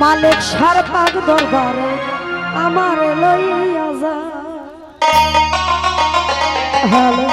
মালিক সার পাক দরবারে আমার লইয়া যা। হ্যালো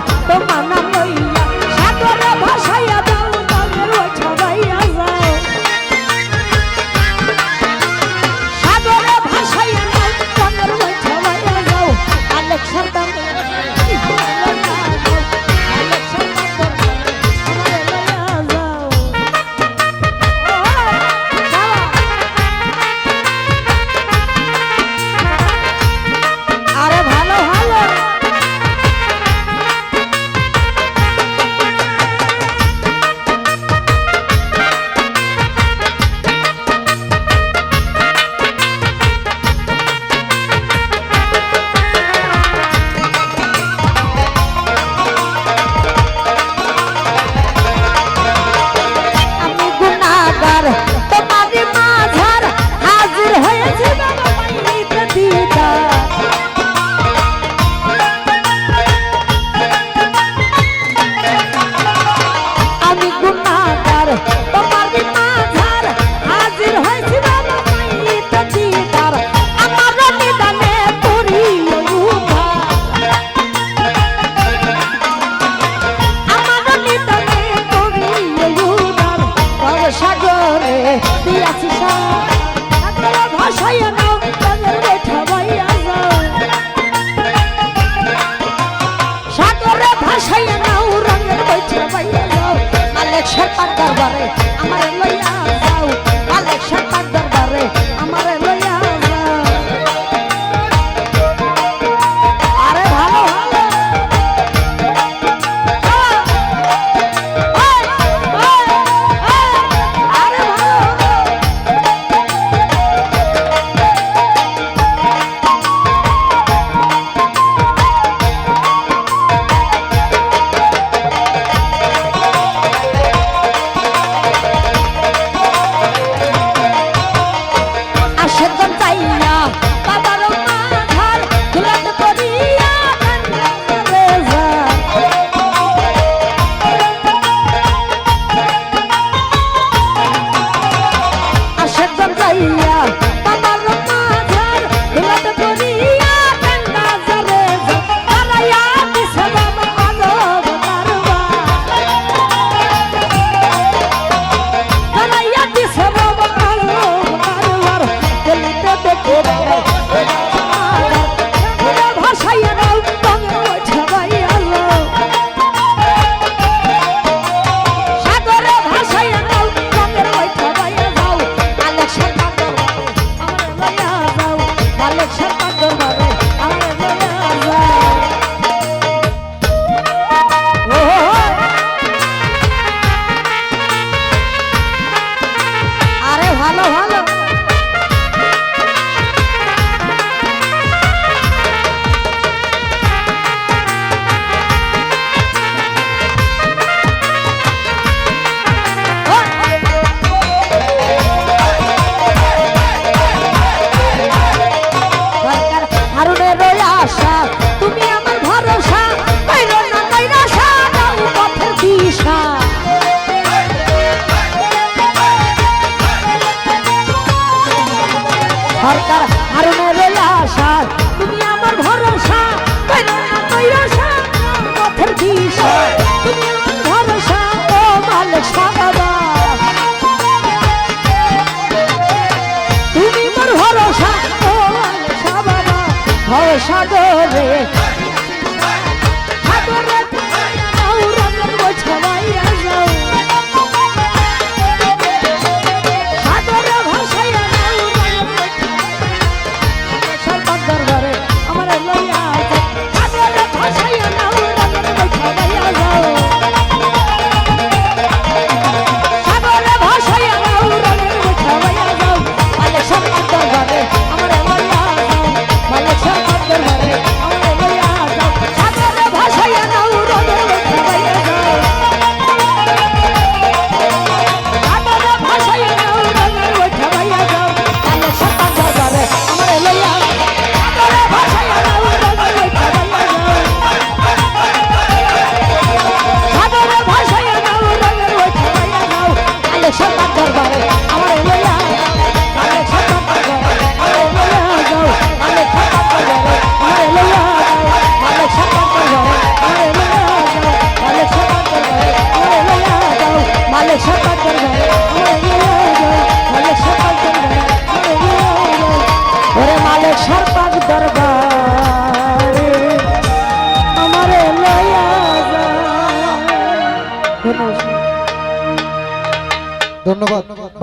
都好，那么。শেরপার দরবারে আমার লইয়া હાલો હાલો. সরকার হারুনের আশা তুমি আমার ভরসা পথের দিশা তুমি আমার ভরসা, ও মালিক সাবা তুমি আমার ভরসা, ও মালিক ভরসা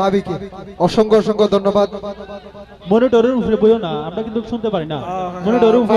ভাবিকে অসংখ্য অসংখ্য ধন্যবাদ। মনিটরের উপরে বইও না আমরা কিন্তু শুনতে পারি না। মনিটরের উপরে